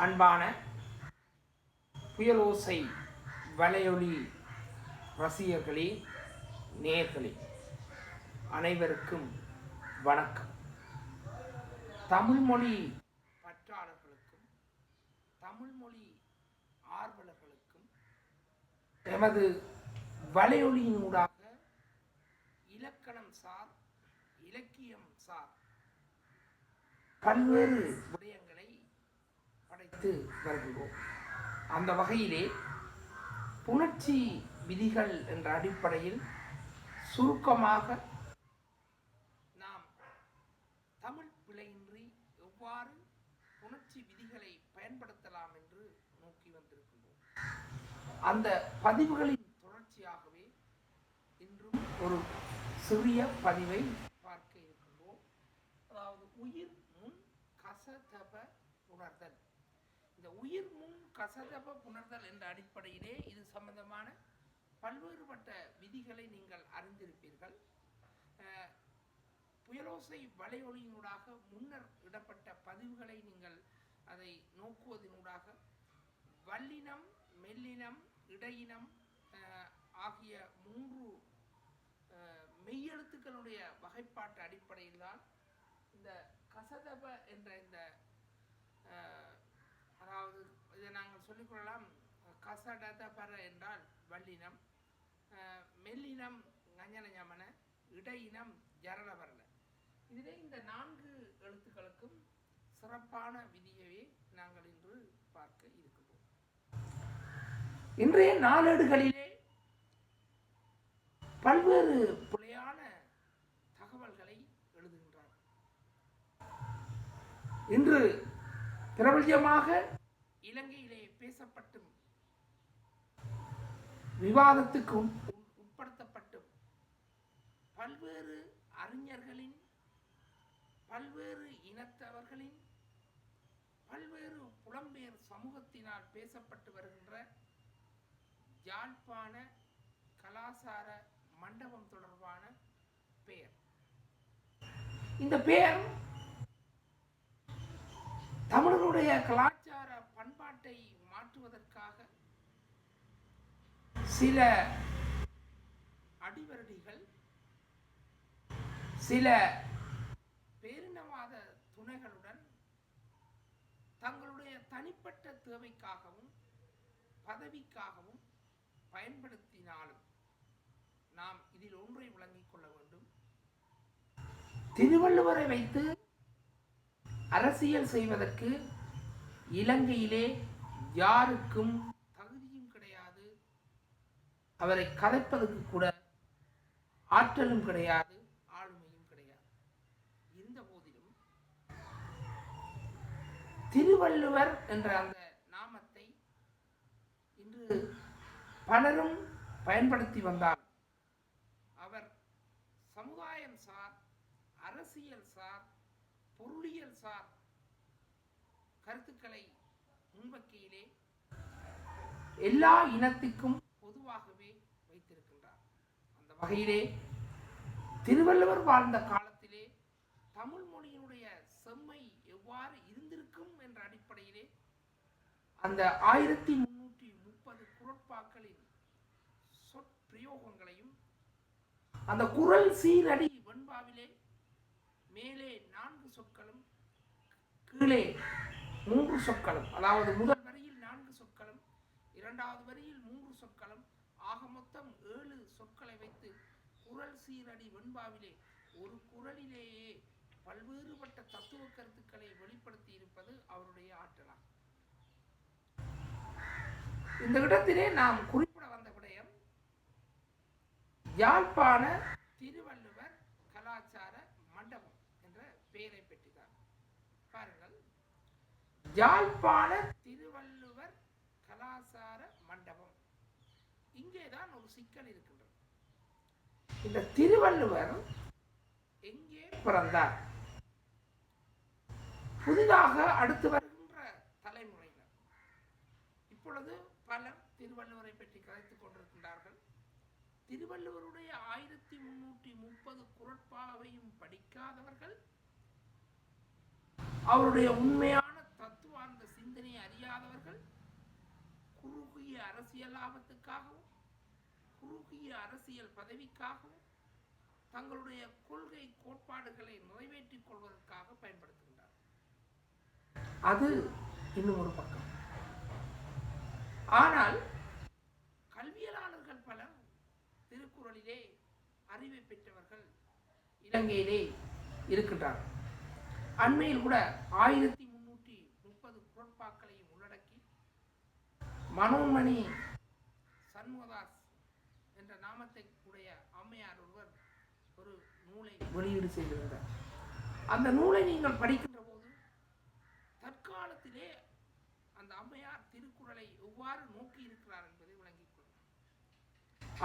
அன்பான புயலோசை வலையொலி ரசிகர்களே நேர்களே அனைவருக்கும் வணக்கம். தமிழ்மொழி பற்றாளர்களுக்கும் தமிழ்மொழி ஆர்வலர்களுக்கும் எமது வலையொலியினூடாக இலக்கணம் சார் இலக்கியம் சார் பல்வேறு விடயங்கள் பார்த்து வருகிறோம் அந்த வகையிலே புணர்ச்சி விதிகள் என்ற அடிப்படையில் சுருக்கமாக நாம் தமிழ் பிழையின்றி எவ்வாறு புணர்ச்சி விதிகளை பயன்படுத்தலாம் என்று நோக்கி வந்திருக்கின்றோம். அந்த பதிவுகளின் தொடர்ச்சியாகவே இன்றும் ஒரு சிறிய பதிவை பார்க்க இருக்கின்றோம். அதாவது உயிர் முன் கசதப உணர்தல். உயிர் முன் கசதப புணர்தல் என்ற அடிப்படையிலே இது சம்பந்தமான பல்வேறுபட்ட விதிகளை நீங்கள் அறிந்திருப்பீர்கள். புயலோசை வலையொலியினூடாக முன்னர் இடப்பட்ட பதிவுகளை நீங்கள் அதை நோக்குவதனூடாக வல்லினம் மெல்லினம் இடையினம் ஆகிய மூன்று மெய்யெழுத்துக்களுடைய வகைப்பாட்டு அடிப்படையில்தான் இந்த கசதப என்ற இந்த அஹ், அதாவது சொல்லிக்கொள்ளலாம். கசடதபர என்றால் வல்லினம் மெல்லினம் ஞஞன ஞமன இடையினம் ஜரளவரல இதிலே இந்த நான்கு எழுத்துக்களுக்கும் சிறப்பான விதியவே நாங்கள் இன்று பார்க்க இருக்கிறோம் இன்றைய நாளேடுகளிலே பல்வேறு பிழையான தகவல்களை எழுதுகின்றார் இன்று பிரபல்யமாக இலங்கையிலே பேசப்பட்டும். விவாதத்துக்கு உட்- உட்- உட்படுத்தப்பட்டும். பல்வேறு அறிஞர்களின் பல்வேறு இனத்தவர்களின் பல்வேறு புலம்பெயர் சமூகத்தினால் பேசப்பட்டு வருகின்ற யாழ்ப்பாண கலாசார மண்டபம் தொடர்பான பெயர். இந்த பெயர் தமிழர்களுடைய கலாச்சார பண்பாட்டை மாற்றுவதற்காக சில அடிவருடிகள் சில பேரினவாத துணைகளுடன் தங்களுடைய தனிப்பட்ட தேவைக்காகவும் பதவிக்காகவும் பயன்படுத்தினாலும் நாம் இதில் ஒன்றை விளங்கிக் கொள்ள வேண்டும். திருவள்ளுவரை வைத்து அரசியல் செய்வதற்கு இலங்கையிலே யாருக்கும் தகுதியும் கிடையாது. அவரை கதைப்பதற்கு கூட ஆற்றலும் கிடையாது ஆளுமையும் கிடையாது. இருந்த போதிலும் திருவள்ளுவர் என்ற அந்த நாமத்தை இன்று பலரும் பயன்படுத்தி வந்தார். அவர் சமுதாயம் சார் அரசியல் சார் பொருளியல் சார் கருத்துக்களை முன்வைக்கையிலே எல்லா இனத்துக்கும் பொதுவாகவே வைத்திருக்கின்றார். அந்த வகையிலே திருவள்ளுவர் வாழ்ந்த காலத்திலே தமிழ் மொழியினுடைய செம்மை எவ்வாறு இருந்திருக்கும் என்ற அடிப்படையிலே அந்த ஆயிரத்தி முன்னூற்றி முப்பது குரட்பாக்களின் சொற்பிரயோகங்களையும் அந்த குரல் சீரடி வெண்பாவிலே மேலே நான்கு சொற்களும் கீழே மூன்று சொற்களும் அதாவது முதல் வரியில் நான்கு சொற்களும் இரண்டாவது வரியில் மூன்று சொற்களும் ஆக மொத்தம் ஏழு சொற்களை வைத்து குரல் சீரடி வெண்பாவிலே ஒரு குரலிலேயே பல்வேறுபட்ட தத்துவ கருத்துக்களை வெளிப்படுத்தி இருப்பது அவருடைய ஆற்றலாம் இந்த இடத்திலே நாம் குறிப்பிட வந்த விடயம் யாழ்ப்பாண திருவள்ளுவர் கலாச்சார மண்டபம் என்ற பெயரை பெற்றுதான். பாருங்கள் யாழ்ப்பாண திருவள்ளுவர் கலாசார மண்டபம். இங்கேதான் ஒரு சிக்கல் இருக்கின்றது. இந்த திருவள்ளுவர் எங்கே பிறந்தார்? புதிதாக அடுத்து வருகின்ற தலைமுறையினர். இப்பொழுது பலர் திருவள்ளுவரை பற்றி கதைத்துக் கொண்டிருக்கின்றார்கள். திருவள்ளுவருடைய ஆயிரத்தி முன்னூற்றி முப்பது குரட்பாவையும் படிக்காதவர்கள் அவருடைய உண்மையான முடியாதவர்கள் குறுகிய அரசியல் லாபத்துக்காகவும் குறுகிய அரசியல் பதவிக்காகவும் தங்களுடைய கொள்கை கோட்பாடுகளை நிறைவேற்றிக் கொள்வதற்காக பயன்படுத்துகின்றார் அது இன்னும் ஒரு பக்கம். ஆனால் கல்வியலாளர்கள் பலர் திருக்குறளிலே அறிவை பெற்றவர்கள் இலங்கையிலே இருக்கின்றார்கள். அண்மையில் கூட ஆயிரத்தி முன்னூற்றி முப்பது குரட்பாக்களை மனோன்மணி சண்முகதாஸ் என்ற நாமத்தை உடைய அம்மையார் ஒருவர் ஒரு நூலை வெளியீடு செய்திருந்தார். அந்த நூலை நீங்கள் படிக்கின்ற போது தற்காலத்திலே அந்த அம்மையார் திருக்குறளை எவ்வாறு நோக்கி இருக்கிறார் என்பதை விளங்கிக் கொள்ளும்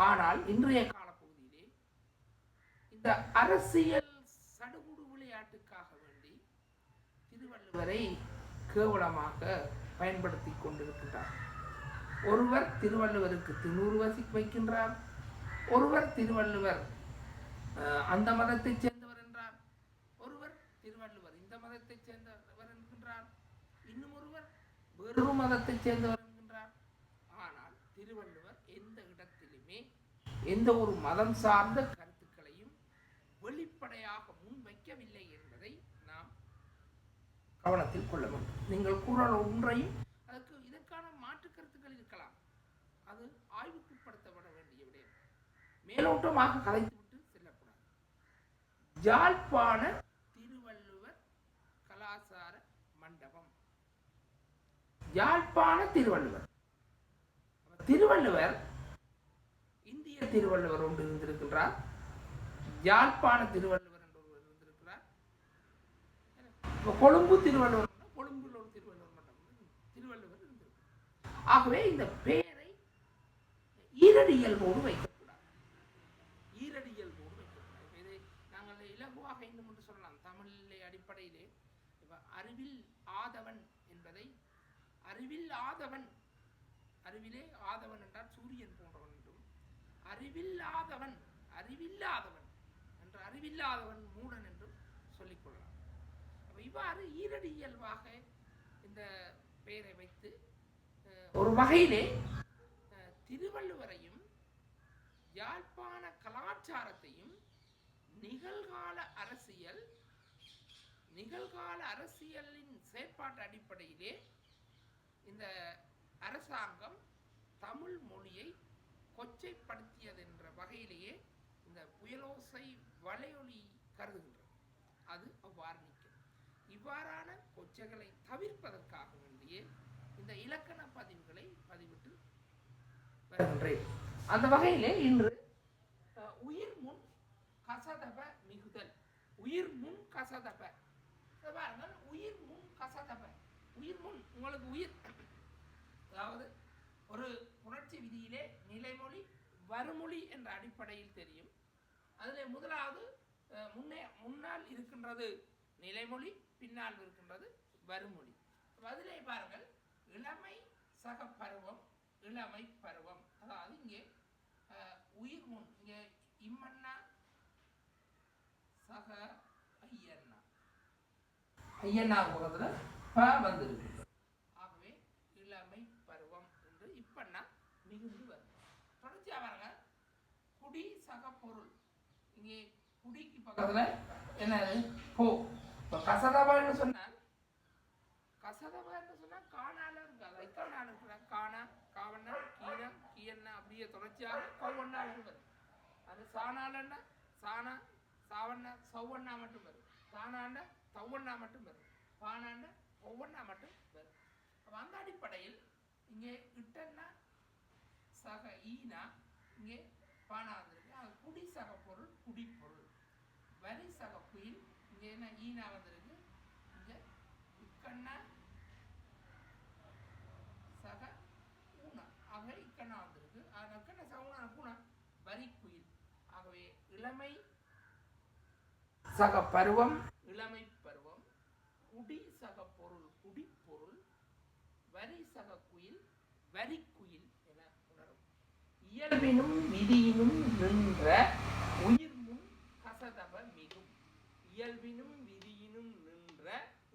ஆனால் இன்றைய காலப்பகுதியிலே இந்த அரசியல் சடுகுடு விளையாட்டுக்காக வேண்டி திருவள்ளுவரை கேவலமாக பயன்படுத்தி கொண்டிருக்கிறார் ஒருவர் திருவள்ளுவருக்கு திருநூறு வசி வைக்கின்றார். ஒருவர் திருவள்ளுவர் அந்த மதத்தைச் சேர்ந்தவர் என்றார். ஒருவர் திருவள்ளுவர் இந்த மதத்தைச் சேர்ந்தவர் என்கின்றார். இன்னும் ஒருவர் வேறொரு மதத்தைச் சேர்ந்தவர் என்கின்றார். ஆனால் திருவள்ளுவர் எந்த இடத்திலுமே எந்த ஒரு மதம் சார்ந்த கருத்துக்களையும் வெளிப்படையாக முன்வைக்கவில்லை என்பதை நாம் கவனத்தில் கொள்ள வேண்டும். நீங்கள் கூறல் ஒன்றையும் அது ஆய்வுக்குட்படுத்தப்பட வேண்டிய விடயம் மேலோட்டமாக கலைத்துவிட்டு செல்லக்கூடாது. யாழ்ப்பாண திருவள்ளுவர் கலாசார மண்டபம். யாழ்ப்பாண திருவள்ளுவர். திருவள்ளுவர் இந்திய திருவள்ளுவர் ஒன்று இருந்திருக்கின்றார். யாழ்ப்பாண திருவள்ளுவர் என்று ஒருவர் இருந்திருக்கிறார். கொழும்பு திருவள்ளுவர் கொழும்பில் ஒரு திருவள்ளுவர் இருந்து- திருவள்ளுவர் இருந்திருக்கிறார் ஆகவே இந்த பெயரை ஈரடியல்போடு வைக்கக்கூடாது. ஈரடியல்போடு வைக்கக்கூடாது. இதை நாங்கள் இலகுவாக இன்னும் என்று சொல்லலாம். தமிழ் அடிப்படையிலே இப்ப அறிவில் ஆதவன் என்பதை அறிவில் ஆதவன் அறிவிலே ஆதவன் என்றால் சூரியன் போன்றவன் என்றும் அறிவில்லாதவன் அறிவில்லாதவன் என்று அறிவில்லாதவன் மூடன் என்றும் சொல்லிக் கொள்ளலாம். இவ்வாறு ஈரடி இயல்பாக இந்த பெயரை வைத்து ஒரு வகையிலே திருவள்ளுவரையும் யாழ்ப்பாண கலாச்சாரத்தையும் நிகழ்கால அரசியல் நிகழ்கால அரசியலின் செயற்பாட்டு அடிப்படையிலே இந்த அரசாங்கம் தமிழ் மொழியை கொச்சைப்படுத்தியது என்ற வகையிலேயே இந்த புயலோசை வலையொலி கருதுகின்றது. அது அவ்வாறு நிற்கும். இவ்வாறான கொச்சைகளை தவிர்ப்பதற்காக வேண்டியே இந்த இலக்கண பதிவுகளை பதிவிட்டு வருகின்றேன் அந்த வகையிலே இன்று உயிர் முன் கசதப மிகுதல். உயிர் முன் கசதப. உயிர் முன் கசதப. உயிர் முன் உங்களுக்கு உயிர். அதாவது ஒரு புரட்சி விதியிலே நிலைமொழி வருமொழி என்ற அடிப்படையில் தெரியும். அதில் முதலாவது முன்னே முன்னால் இருக்கின்றது நிலைமொழி பின்னால் இருக்கின்றது வருமொழி. அதிலே பாருங்கள் இளமை சக பருவம் இளமை பருவம். அதாவது இங்கே உயிர் முன் இங்கே இம்மன்னா சக ஐயண்ணா. ஐயண்ணா பக்கத்துல ப வந்திருக்கு. ஆகவே இளமை பருவம் என்று இப்பண்ணா மிகுந்து வரும் தொடர்ச்சியாக பாருங்க. குடி சக பொருள். இங்கே குடிக்கு பக்கத்துல என்னது? போ. இப்போ கசதவான்னு சொன்னால் கசதவான்னு சொன்னா காணால இருக்காது. அதை காணா காவண்ணா கீழா என்ன? அப்படியே தொடர்ச்சியாக கௌவண்ணா வரும் அது சாணாலன்னா சாணா சாவண்ணா சௌவண்ணா மட்டும் வரும் தானாண்ட தௌவண்ணா மட்டும் வரும் பானாண்ட ஒவ்வொன்னா மட்டும் வரும் அப்போ அந்த அடிப்படையில் இங்கே இட்டன்னா சக ஈனா இங்கே பானா வந்திருக்கு. அது குடி சக பொருள் குடிப்பொருள் வரி சக குயில் இங்கே என்ன? ஈனா வந்திருக்கு இங்கே இக்கண்ணா சக ஊனா ஆகவே இக்கண்ணா வந்திருக்கு அது இக்கண்ணா சக ஊனா பூனா வரி குயில் ஆகவே இளமை சக பருவம் இளமை பருவம் குடி சக பொருள் குடிப்பொருள் வரி சக குயில் வரி குயில் என உணரும். இயல்பினும் விதியினும் நின்ற உயிர் முன் கசதப மிகும். இயல்பினும் விதியினும் நின்ற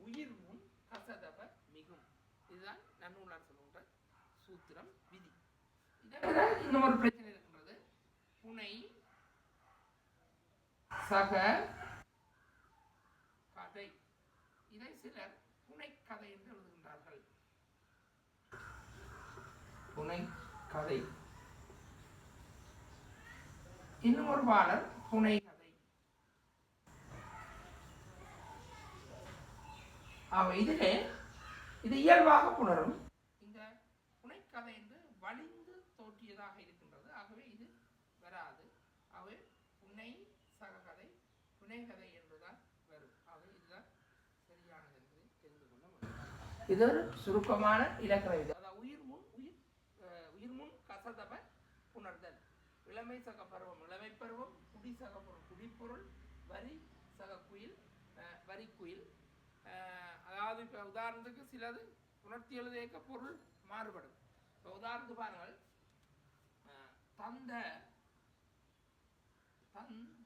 உயிர் முன் கசதப மிகும். இதுதான் நன்னூலார் சொல்லுகின்ற சூத்திரம் விதி. இதை பிரச்சனை இருக்கின்றது புனை சக கதை. இதை சிலர் புனைக்கதை என்று எழுதுகின்றார்கள். புனை கதை இன்னும் ஒரு பாடல் புனை கதை அவ இதிலே இது இயல்பாக புணரும். இந்த புனைக்கதை என்று வலிந்து தோற்றியதாக இருக்கின்றது ஆகவே இது வராது ஆகவே புனை சககதை புனைகதை என்றுதான் வரும். ஆகவே இதுதான் சரியானது என்பதை தெரிந்து கொள்ள வேண்டும் இது ஒரு சுருக்கமான இலக்கண அதாவது உயிர் முன் உயிர் உயிர் முன் கசதப புணர்தல். இளமை சக பருவம் இளமை பருவம் குடி சக பொருள் குடிப்பொருள் வரி சக குயில் அஹ், வரிக்குயில் அஹ், அதாவது இப்போ உதாரணத்துக்கு சிலது உணர்த்தி எழுதியக்க பொருள் மாறுபடும். இப்போ உதாரணத்துக்கு பாருங்கள். தந்த தந்த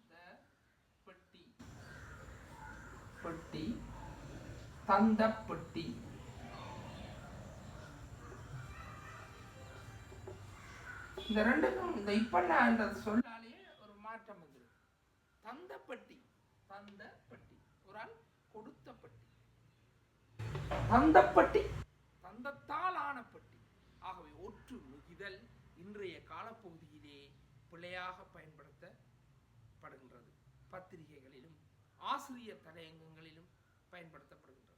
தந்த பெட்டி இந்த ரெண்டுக்கும் இந்த இப்பண்ணா சொல்லாலேயே ஒரு மாற்றம் வந்துடும் தந்த பெட்டி தந்த பெட்டி ஒரு ஆள் கொடுத்த பெட்டி. தந்தப்பட்டி தந்தத்தால் ஆன பெட்டி. ஆகவே ஒற்று முகிதல் இன்றைய காலப்பகுதியிலே பிழையாக பயன்படுத்தப்படுகின்றது. பத்திரிகைகளிலும் ஆசிரியர் தலையங்கங்களிலும் பயன்படுத்தப்படுகின்றது.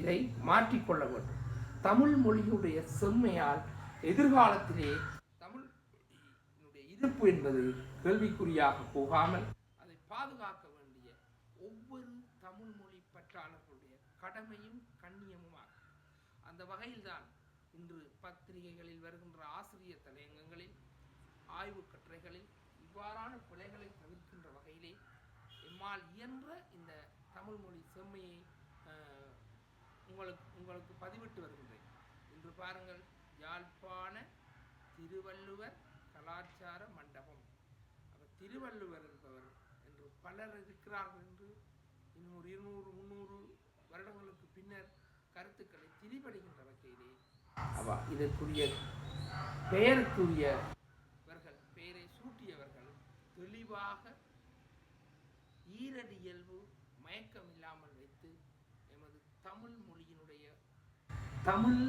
இதை மாற்றிக்கொள்ள வேண்டும். தமிழ் மொழியுடைய செம்மையால் எதிர்காலத்திலே தமிழ் மொழியினுடைய இருப்பு என்பது கேள்விக்குறியாக போகாமல் அதை பாதுகாக்க வேண்டிய ஒவ்வொரு தமிழ் மொழி பற்றாளர்களுடைய கடமையும் கண்ணியமுமாகும் அந்த வகையில்தான் இன்று பத்திரிகைகளில் வருகின்ற ஆசிரியர் தலையங்கங்களில் ஆய்வுக் கட்டுரைகளில் இவ்வாறான பிழைகளை தவிர்க்கின்ற வகையிலே எம்மால் இயன்ற இந்த தமிழ் மொழி செம்மையை உங்களுக்கு உங்களுக்கு பதிவிட்டு வருகின்றேன். இன்று பாருங்கள் யாழ்ப்பாண திருவள்ளுவர் கலாச்சார மண்டபம். அப்போ திருவள்ளுவர் என்பவர் என்று பலர் இருக்கிறார்கள் என்று இன்னும் ஒரு இருநூறு முந்நூறு வருடங்களுக்கு பின்னர் கருத்துக்களை திரிபடுகின்ற வகையிலே அவ இதற்குரிய பெயருக்குரியவர்கள் பெயரை சூட்டியவர்கள் தெளிவாக ஈரடி இயல்பு மயக்கம் இல்லாமல் வைத்து எமது தமிழ் மொழியினுடைய தமிழ்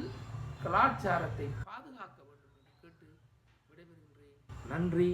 கலாச்சாரத்தை பாதுகாக்க வேண்டும் என்று கேட்டு விடைபெறுகின்றேன். நன்றி.